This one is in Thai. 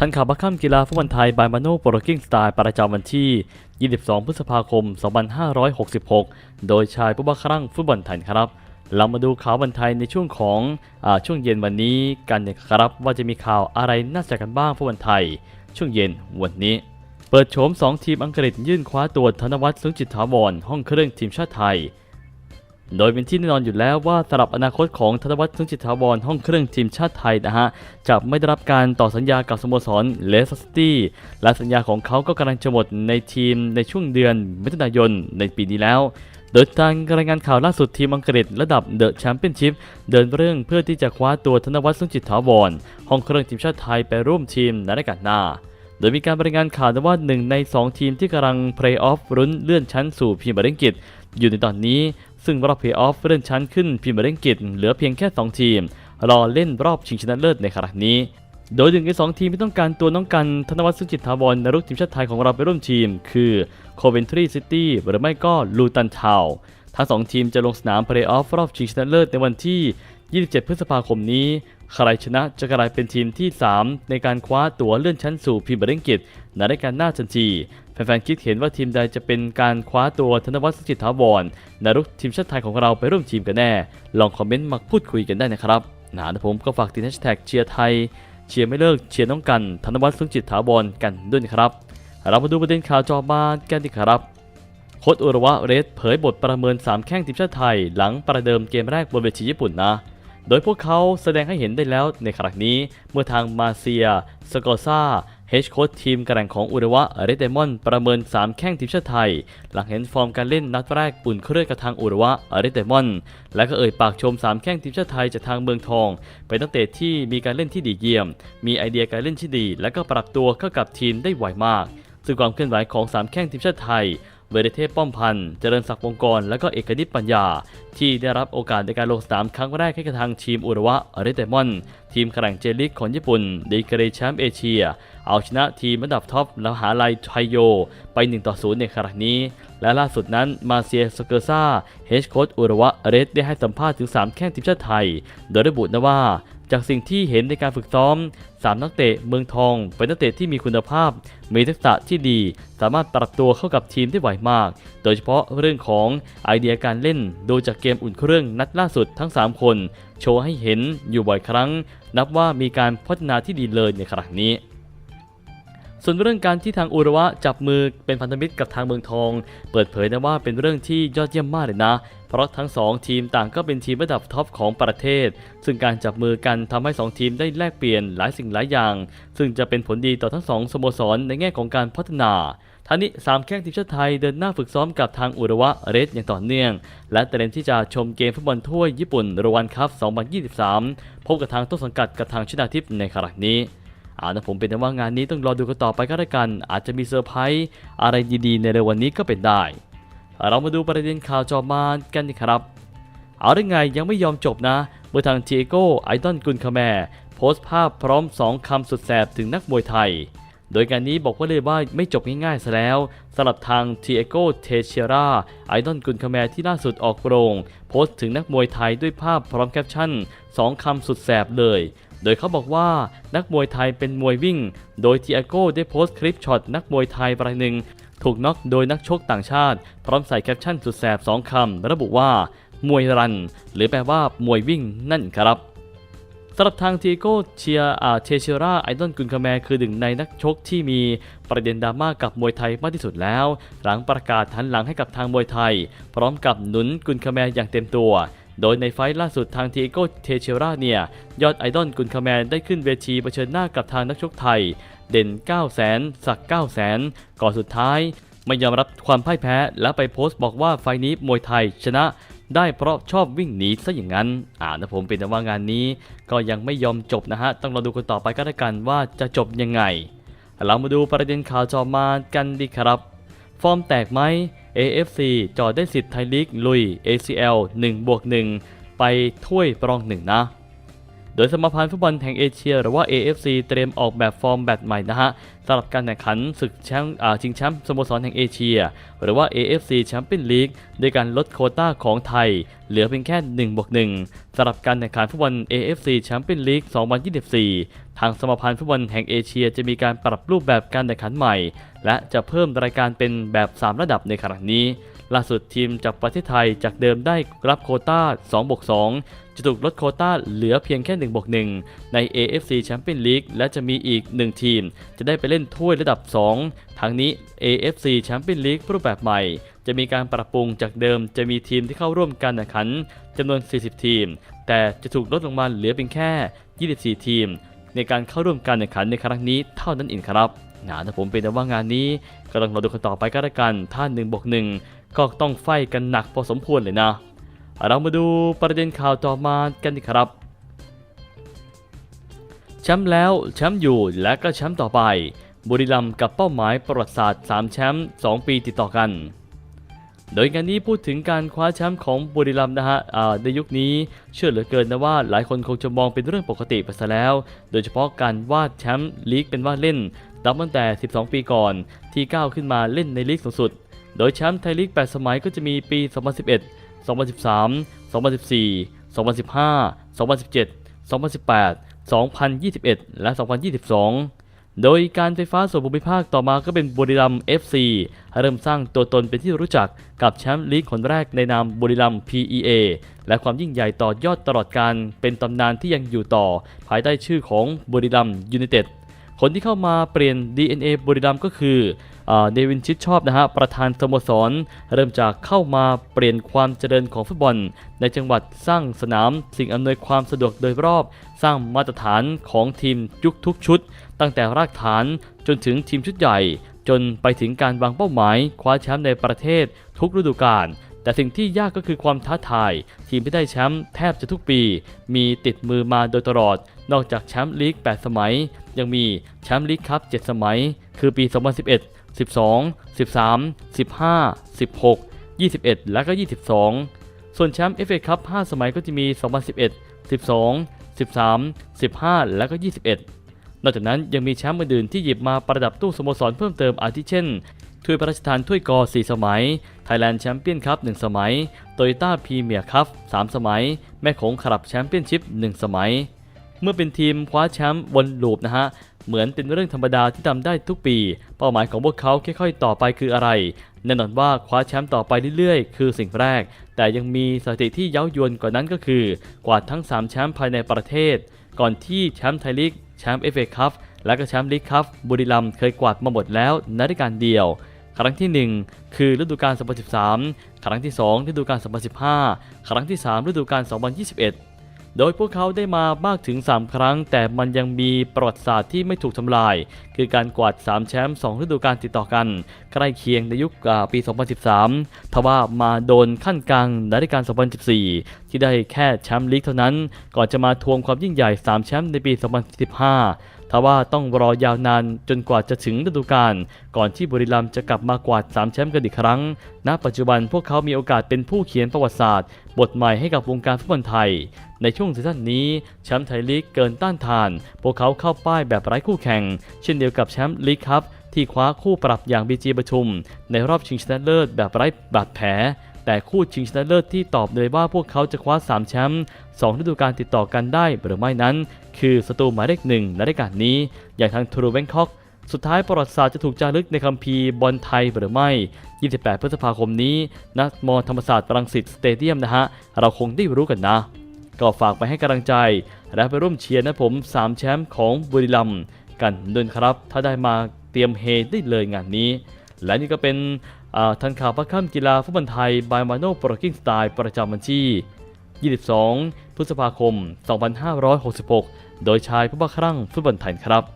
ทันข่าวบัคคัมกีฬาฟุตบอลไทยบายมาโนโปรกิ้งสไตล์ประจำวันที่ 22 พฤษภาคม 2566 โดยชายผู้บัครั่งฟุตบอลไทยครับ เรามาดูข่าวบันไทยในช่วงของอช่วงเย็นวันนี้กันนะครับว่าจะมีข่าวอะไรน่าสนใจกันบ้างฟุตบอลไทย ช่วงเย็นวันนี้ เปิดโฉม 2 ทีมอังกฤษยื่นคว้าตัวธนวัฒน์สุงจิตถาวรห้องเครื่องทีมชาติไทย โดยเป็นที่แน่นอนอยู่แล้วว่าสำหรับอนาคตของธนวัฒน์สุงจิตถาวรห้องเครื่องทีมชาติไทยนะฮะจะไม่ได้รับการต่อสัญญากับสโมสรเลสเตอร์ซิตี้และสัญญาของเขาก็กำลังจะหมดในทีมในช่วงเดือนมิถุนายนในปีนี้แล้วโดยทางรายงานข่าวล่าสุดทีมอังกฤษระดับเดอะแชมเปี้ยนชิพเดินเรื่องเพื่อที่จะคว้าตัวธนวัฒน์สุงจิตถาวรห้องเครื่องทีมชาติไทยไปร่วมทีมในรายการหน้า โดยมีการรายงานข่าวว่าหนึ่งใน 2 ทีมที่กำลังเพลย์ออฟรุ้นเลื่อนชั้นสู่พรีเมียร์ลีกอยู่ในตอนนี้ซึ่งรอบเพลย์ออฟเลื่อนชั้นขึ้นพรีเมียร์ลีกอังกิจเหลือเพียงแค่ 2 ทีม รอเล่นรอบชิงชนะเลิศในครั้งนี้ โดยหนึ่งในสองทีมที่ต้องการตัวน้องกันธนวัฒน์สุจิตถาวรในรุกทีมชาติไทยของเราไปร่วมทีม คือโคเวนทรีซิตี้หรือไม่ก็ลูตันทาวทั้งสองทีมจะลงสนามเพลย์ออฟรอบชิงชนะเลิศในวันที่ 27 พฤษภาคมนี้ ใครชนะจะกลายเป็นทีมที่ 3 ในการคว้าตั๋วเลื่อนชั้นสู่พรีเมียร์ลีกอังกฤษในรายการหน้าทันทีแฟนๆคิดเห็นว่าทีมใดจะเป็นการคว้าตัวธนวัฒน์สุจิตถาวรในรุกทีมชาติไทยของเราไปร่วมทีมกันแน่ ลองคอมเมนต์มาพูดคุยกันได้นะครับนะนะผมก็ฝากติดแฮชแท็กเชียร์ไทย เชียร์ไม่เลิกเชียร์น้องกัน ธนวัฒน์สุจิตถาวรกันด้วยครับ เรามาดูประเด็นข่าวจอบ้านกันดีครับโค้ชอุระวะเรสเผยบทประเมิน 3 แข้งทีมชาติไทย หลังประเดิมเกมแรกบนเวทีญี่ปุ่นนะ โดยพวกเขาแสดงให้เห็นได้แล้วในครั้งนี้เมื่อทางมาเซีย สกอซ่าเฮดโค้ชทีมกระแงของอุระวะเรดเดมอนประเมิน 3 แข้งทีมชาติไทย หลังเห็นฟอร์มการเล่นนัดแรกอุ่นเครื่องกับทางอุระวะเรดเดมอน และก็เอ่ยปากชม 3 แข้งทีมชาติไทยจากทางเมืองทอง เป็นนักเตะที่มีการเล่นที่ดีเยี่ยม มีไอเดียการเล่นที่ดี และก็ปรับตัวเข้ากับทีมได้ไวมาก ซึ่งความเคลื่อนไหวของ 3 แข้งทีมชาติไทย เวเดเทพป้อมพันธ์เจริญศักดิ์วงกร และก็เอกนิตปัญญา ที่ได้รับโอกาสในการลงสนามครั้งแรกให้กับทางทีมอุระวะเรเดมอน ทีมแข่งเจลิกของญี่ปุ่น ดีกรีแชมป์เอเชีย เอาชนะทีมระดับท็อปแล้วหาลัยไทโย ไป 1 ต่อ 0 ในครั้งนี้ และล่าสุดนั้นมาเซียสเกอร์ซาเฮดโค้ชอุระวะเรดได้ให้สัมภาษณ์ถึง 3 แข้งทีมชาติไทย โดยระบุนะว่า จากสิ่งที่เห็นในการฝึกซ้อม 3 นักเตะเมืองทอง เป็นนักเตะที่มีคุณภาพ มีทักษะที่ดี สามารถปรับตัวเข้ากับทีมได้ไหวมาก โดยเฉพาะเรื่องของไอเดียการเล่น โดยจากเกมอุ่นเครื่องนัดล่าสุดทั้ง 3 คน โชว์ให้เห็นอยู่บ่อยครั้ง นับว่ามีการพัฒนาที่ดีเลยในครั้งนี้ส่วนเรื่องการที่ทางอุระวะจับมือเป็นพันธมิตรกับทางเมืองทอง เปิดเผยนะว่าเป็นเรื่องที่ยอดเยี่ยมมากเลยนะ ราะทั้งสองทีมต่างก็เป็นทีมระดับท็อปของประเทศ ซึ่งการจับมือกันทำให้สองทีมได้แลกเปลี่ยนหลายสิ่งหลายอย่าง ซึ่งจะเป็นผลดีต่อทั้งสองสโมสรในแง่ของการพัฒนาท่านี้สามแข้งทีมชาติไทยเดินหน้าฝึกซ้อมกับทางอุระวะเรสอย่างต่อเนื่อง และเตรียมที่จะชมเกมฟุตบอลถ้วยญี่ปุ่นรวันคัพ 2023 พบกับทางต้นสังกัดกับทางชนาทิพย์ในครั้งนี้อานะผมเป็นว่างานนี้ต้องรอดูกันต่อไปก็แล้วกัน อาจจะมีเซอร์ไพรส์อะไรดีๆ ในเร็ววันนี้ก็เป็นได้ เรามาดูประเด็นข่าวจอมานกันนะครับ เอาได้ไงยังไม่ยอมจบนะเมื่อทางเทโก้ไอดอนกุนคาแมร์โพสต์ภาพพร้อม 2คำสุดแสบถึงนักมวยไทย โดยการนี้บอกว่าเลยว่าไม่จบง่ายๆซะแล้วสำหรับทางเทโก้เทเชราไอดอนกุนคาแมร์ที่ล่าสุดออกโรงโพสต์ถึงนักมวยไทยด้วยภาพพร้อมแคปชั่น 2คำสุดแสบเลยโดยเขาบอกว่านักมวยไทยเป็นมวยวิ่ง โดยทีอาโก้ได้โพสต์คลิปช็อตนักมวยไทยรายหนึ่ง ถูกน็อกโดยนักชกต่างชาติ พร้อมใส่แคปชั่นสุดแสบ2คำ ระบุว่า มวยรัน หรือแปลว่ามวยวิ่งนั่นครับสำหรับทางทีโก้เชียอาเทเชราไอดอนกุนคาแมคือหนึ่งในนักชกที่มีประเด็นดราม่ากับมวยไทยมากที่สุดแล้ว หลังประกาศหันหลังให้กับทางมวยไทย พร้อมกับหนุนกุนคาแมอย่างเต็มตัว โดยในไฟล์ล่าสุดทางทีโก้เทเชราเนี่ย ยอดไอดอลกุนคาแมร์ได้ขึ้นเวทีเผชิญหน้ากับทางนักชกไทย เด่น 9 0 0 0 0 0 สัก 9 0 0 0 0 0 ก่อนสุดท้าย ไม่ยอมรับความพ่ายแพ้ และไปโพสต์บอกว่าไฟล์นี้มวยไทยชนะได้เพราะชอบวิ่งหนีซะอย่างนั้น อ่านะผมเป็นแต่ว่างานนี้ ก็ยังไม่ยอมจบนะฮะ ต้องรอดูกันต่อไปก็แล้วกันว่าจะจบยังไง เรามาดูประเด็นข่าวจอมากันดีครับ ฟอร์มแตกไหม AFC จอดได้สิทธิ์ไทยลีกลุย ACL 1บวก1ไปถ้วยปรองหนึ่งนะ โดยสมาพันธ์ฟุตบอลแห่งเอเชีย หรือว่า AFC เตรียมออกแบบฟอร์มแบบใหม่นะฮะสำหรับการแข่งขันศึกแชมป์ชิงแชมป์สโมสรแห่งเอเชีย หรือว่า AFC Champions League โดยการลดโคต้าของไทย เหลือเพียงแค่1บวก1สำหรับการแข่งขันฟุตบอล AFC Champions League 2024 ทางสมาพันธ์ฟุตบอลแห่งเอเชีย จะมีการปรับรูปแบบการแข่งขันใหม่ และจะเพิ่มรายการเป็นแบบ 3 ระดับในครั้งนี้ล่าสุดทีมจากประเทศไทยจากเดิมได้รับโคต้า2บวก2 จะถูกลดโคต้าเหลือเพียงแค่1บวก1ใน AFC Champions League และจะมีอีก 1 ทีม จะได้ไปเล่นถ้วยระดับ 2 ทั้งนี้ AFC Champions League รูปแบบใหม่ จะมีการปรับปรุงจากเดิมจะมีทีมที่เข้าร่วมการแข่งขันจำนวน 40 ทีม แต่จะถูกลดลงมาเหลือเพียงแค่ 24 ทีม ในการเข้าร่วมการแข่งขันในครั้งนี้เท่านั้นเองครับนะถ้าผมเป็นแต่ว่างานนี้ก็ต้องรอดูกันต่อไปก็แล้วกัน ถ้า1บวก1ก็ต้องไฟกันหนักพอสมควรเลยนะ เรามาดูประเด็นข่าวต่อมากันครับแชมป์แล้วแชมป์อยู่และก็แชมป์ต่อไป บุรีรัมย์กับเป้าหมายประวัติศาสตร์ 3 แชมป์ 2 ปีติดต่อกัน โดยงานนี้พูดถึงการคว้าแชมป์ของบุรีรัมย์นะฮะในยุคนี้เชื่อเหลือเกินนะว่าหลายคนคงจะมองเป็นเรื่องปกติไปซะแล้ว โดยเฉพาะการวาดแชมป์ลีกเป็นว่าเล่นนับตั้งแต่ 12 ปีก่อนที่ก้าวขึ้นมาเล่นในลีกสูงสุด โดยแชมป์ไทยลีก 8 สมัยก็จะมีปี 2011 2013 2014 2015 2017 2018 2021 และ 2022 โดยการไฟฟ้าส่วนภูมิภาคต่อมาก็เป็นบุรีรัมย์ FC เริ่มสร้างตัวตนเป็นที่รู้จักกับแชมป์ลีกคนแรกในนามบุรีรัมย์ PEA และความยิ่งใหญ่ต่อยอดตลอดการเป็นตำนานที่ยังอยู่ต่อ ภายใต้ชื่อของบุรีรัมย์ยูไนเต็ดคนที่เข้ามาเปลี่ยน DNA บุรีรัมย์ก็คือ เดวินชิดชอบนะฮะประธานสโมสร เริ่มจากเข้ามาเปลี่ยนความเจริญของฟุตบอล ในจังหวัดสร้างสนาม สิ่งอำนวยความสะดวกโดยรอบ สร้างมาตรฐานของทีมยุคทุกชุด ตั้งแต่รากฐานจนถึงทีมชุดใหญ่ จนไปถึงการวางเป้าหมาย คว้าแชมป์ในประเทศ ทุกฤดูกาลแต่สิ่งที่ยากก็คือความท้าทาย ทีมที่ได้แชมป์แทบจะทุกปี มีติดมือมาโดยตลอด นอกจากแชมป์ลีก 8 สมัย ยังมีแชมป์ลีกคัพ 7 สมัย คือปี 2011 12 13 15 16 21 และก็ 22 ส่วนแชมป์ FA คัพ5สมัยก็จะมี 2011 12 13 15 และก็ 21 นอกจากนั้นยังมีแชมป์อื่นๆที่หยิบมาประดับตู้สโมสรเพิ่มเติมอาทิเช่นถ้วยพระราชทานถ้วยกอ 4 สมัย Thailand Champion Cup 1 สมัย Toyota Premier Cup 3 สมัย แม่โขงคลับแชมเปี้ยนชิพ 1 สมัย เมื่อเป็นทีมคว้าแชมป์วนลูปนะฮะ เหมือนเป็นเรื่องธรรมดาที่ทำได้ทุกปี เป้าหมายของพวกเขาค่อยๆ ต่อไปคืออะไร แน่นอนว่าคว้าแชมป์ต่อไปเรื่อยๆ คือสิ่งแรก แต่ยังมีสถิติที่เย้ายวนกว่านั้นก็คือ กวาดทั้ง 3 แชมป์ภายในประเทศ ก่อนที่แชมป์ไทยลีก แชมป์เอฟเอคัพ และก็แชมป์ลีกคัพ บุรีรัมย์เคยกวาดมาหมดแล้วในฤดูกาลเดียวครั้งที่ 1 คือฤดูกาล 2013 ครั้งที่ 2 ฤดูกาล 2015 ครั้งที่ 3 ฤดูกาล 2021 โดยพวกเขาได้มามากถึง 3 ครั้ง แต่มันยังมีประวัติศาสตร์ที่ไม่ถูกทำลาย คือการกวาด 3 แชมป์2ฤดูกาลติดต่อกัน ใกล้เคียงในยุคปี 2013 ทว่ามาโดนขั้นกลางในฤดูกาล 2014 ที่ได้แค่แชมป์ลีกเท่านั้น ก่อนจะมาทวงความยิ่งใหญ่ 3 แชมป์ในปี 2015 ทว่าต้องรอยาวนานจนกว่าจะถึงฤดูกาลก่อนที่บุรีรัมย์จะกลับมากวาด3แชมป์กันอีกครั้ง ณ ปัจจุบันพวกเขามีโอกาสเป็นผู้เขียนประวัติศาสตร์ บทใหม่ให้กับวงการฟุตบอลไทย ในช่วงซีซั่นนี้แชมป์ไทยลีกเกินต้านทาน พวกเขาเข้าป้ายแบบไร้คู่แข่ง เช่นเดียวกับแชมป์ลีกครับที่คว้าคู่ปรับอย่างบีจีปทุม ในรอบชิงชนะเลิศแบบไร้บาดแผล แต่คู่ชิงชนะเลิศที่ตอบเลยว่าพวกเขาจะคว้า 3 แชมป์2ฤดูกาลติดต่อกันได้หรือไม่นั้น คือศัตรูหมายเลขหนึ่งในรายการนี้ อย่างทางทูรูแบงคอกสุดท้ายประวัติศาสตร์จะถูกจารึกในคัมภีร์บอลไทยหรือไม่ 28 พฤษภาคมนี้ณมอธรรมศาสตร์รังสิตสเตเดียมนะฮะ เราคงได้รู้กันนะ ก็ฝากไปให้กำลังใจ และไปร่วมเชียร์นะผม 3 แชมป์ของบุรีรัมย์กันด้วยครับ ถ้าได้มาเตรียมเฮได้เลยงานนี้ และนี่ก็เป็นทันข่าวพักค่ำกีฬาฟุตบอลไทยบายมาโนโปรกิ้งสไตล์ประจำวันที่ 22 พฤษภาคม 2566 โดยชายผู้บ้าคลั่งฟุตบอลไทยครับ